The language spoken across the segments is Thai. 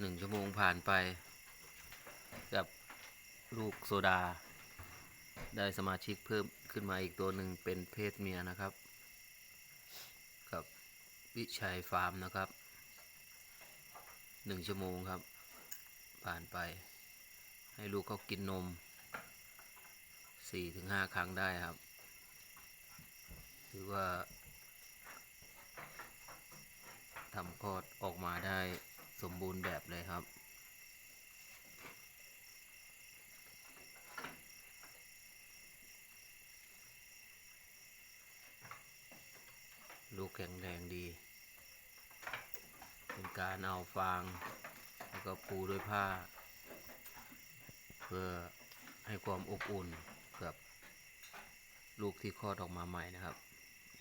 หนึ่งชั่วโมงผ่านไป กับลูกโซดา ได้สมาชิกเพิ่มขึ้นมาอีกตัวหนึ่งเป็นเพศเมียนะครับ กับวิชัยฟาร์มนะครับหนึ่งชั่วโมงครับ ผ่านไป ให้ลูกเขากินนมสี่ถึงห้าครั้งได้ครับถือว่าทำคลอดออกมาได้สมบูรณ์แบบ เลยครับ ลูกแข็งแรงดี เป็นการเอาฟาง แล้วก็ปูด้วยผ้า เพื่อให้ความอบอุ่นกับลูกที่คลอดออกมาใหม่นะครับ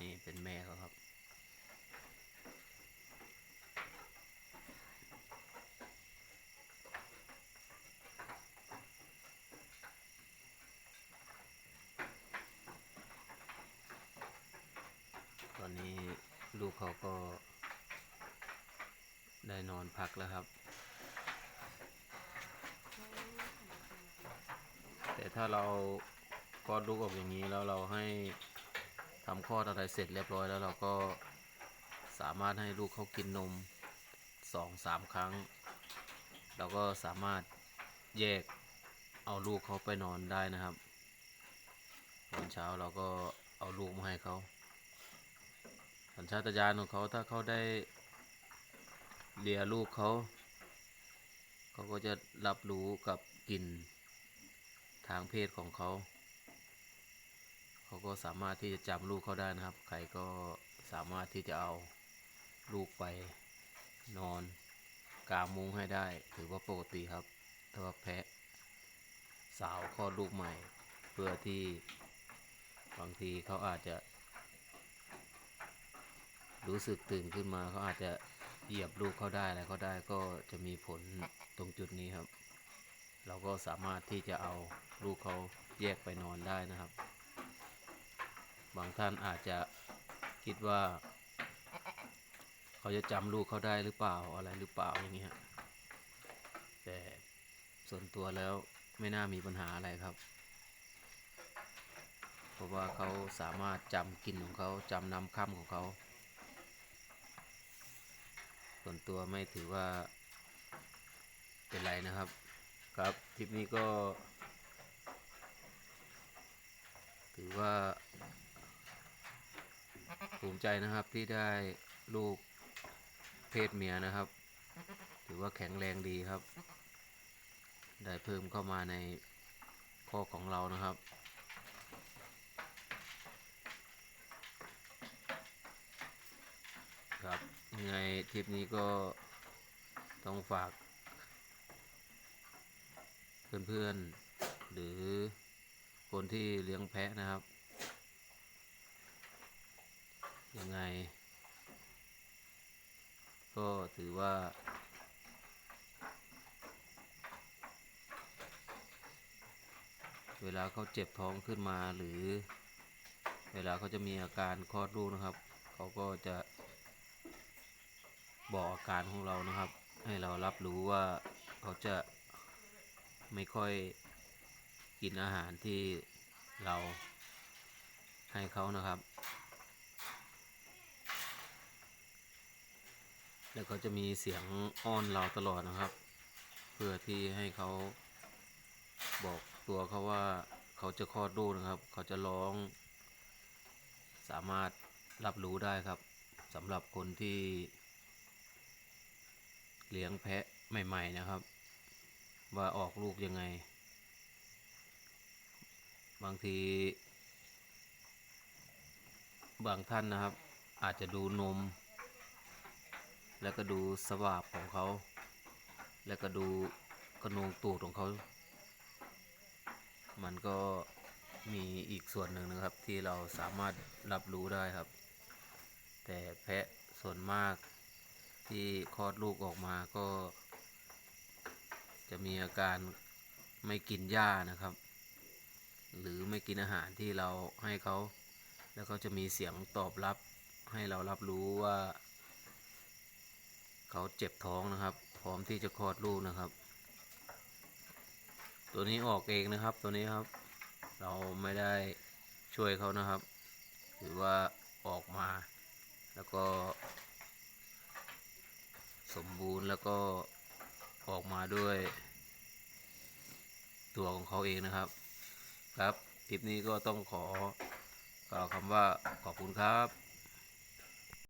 นี่เป็นแม่เขาครับ อนนี้ลูกเขาก็ ได้นอนพักแล้วครับ แต่ถ้าเราคลอดลูกออกอย่างนี้แล้วเราให้ทำคลอดอะไรเสร็จเรียบร้อยแล้วเราก็สามารถให้ลูกเขากินนมสองสามครั้ง เราก็สามารถแยกเอาลูกเขาไปนอนได้นะครับ ตอนเช้าเราก็เอาลูกมาให้เขา ญชาตญาณของเขาถ้าเขาได้เลียลูกเขา เขาก็จะรับรู้กับกลิ่นทางเพศของเขา เขาก็สามารถที่จะจำลูกเขาได้นะครับ ใครก็สามารถที่จะเอาลูกไปนอนกางมุ้งให้ได้ ถือว่าปกติครับถ้าว่าแพะสาวคลอดลูกใหม่ เพื่อที่บางทีเขาอาจจะ รู้สึกตื่นขึ้นมาเขาอาจจะเหยียบลูกเขาได้อะไรเขาได้ก็จะมีผลตรงจุดนี้ครับ เราก็สามารถที่จะเอาลูกเขาแยกไปนอนได้นะครับ บางท่านอาจจะคิดว่า เขาจะจำลูกเขาได้หรือเปล่าอะไรหรือเปล่าอย่างเงี้ยแต่ส่วนตัวแล้วไม่น่ามีปัญหาอะไรครับ เพราะว่าเขาสามารถจำกลิ่นของเขาจำน้ำค่ำของเขา ส่วนตัวไม่ถือว่าเป็นไรนะครับ ครับคลิปนี้ก็ ถือว่า ภูมิใจนะครับที่ได้ลูกเพศเมียนะครับ ถือว่าแข็งแรงดีครับ ได้เพิ่มเข้ามาในข้อของเรานะครับครับ ยังไงทริปนี้ก็ต้องฝาก เพื่อนๆ หรือคนที่เลี้ยงแพะนะครับ ยังไง ก็ถือว่า เวลาเขาเจ็บท้องขึ้นมาหรือ เวลาเขาจะมีอาการคลอดลูกนะครับ เขาก็จะ บอกอาการของเรานะครับ ให้เรารับรู้ว่าเขาจะไม่ค่อยกินอาหารที่เราให้เขานะครับ แล้วก็จะมีเสียงอ้อนเราตลอดนะครับ เพื่อที่ให้เขาบอกตัวเขาว่าเขาจะคลอดลูกนะครับ เขาจะร้อง สามารถรับรู้ได้ครับสำหรับคนที่ เลี้ยงแพะใหม่ ๆนะครับ ว่าออกลูกยังไง บางที บางท่านนะครับ อาจจะดูนม แล้วก็ดูสวาบของเขา แล้วก็ดูกระนงตูดของเขา มันก็มีอีกส่วนหนึ่งนะครับที่เราสามารถรับรู้ได้ครับ แต่แพะส่วนมาก ที่คลอดลูกออกมาก็ จะมีอาการไม่กินหญ้านะครับ หรือไม่กินอาหารที่เราให้เขา แล้วก็จะมีเสียงตอบรับให้เรารับรู้ว่าเขเขาเจ็บท้องนะครับ พร้อมที่จะคลอดลูกนะครับ ตัวนี้ออกเองนะครับตัวนี้ครับ เราไม่ได้ช่วยเขานะครับ หรือว่าออกมาแล้วก็ สมบูรณ์แล้วก็ออกมาด้วย ตัวของเขาเองนะครับ ครับ คลิปนี้ก็ต้องขอกล่าวคำว่าขอบคุณครับ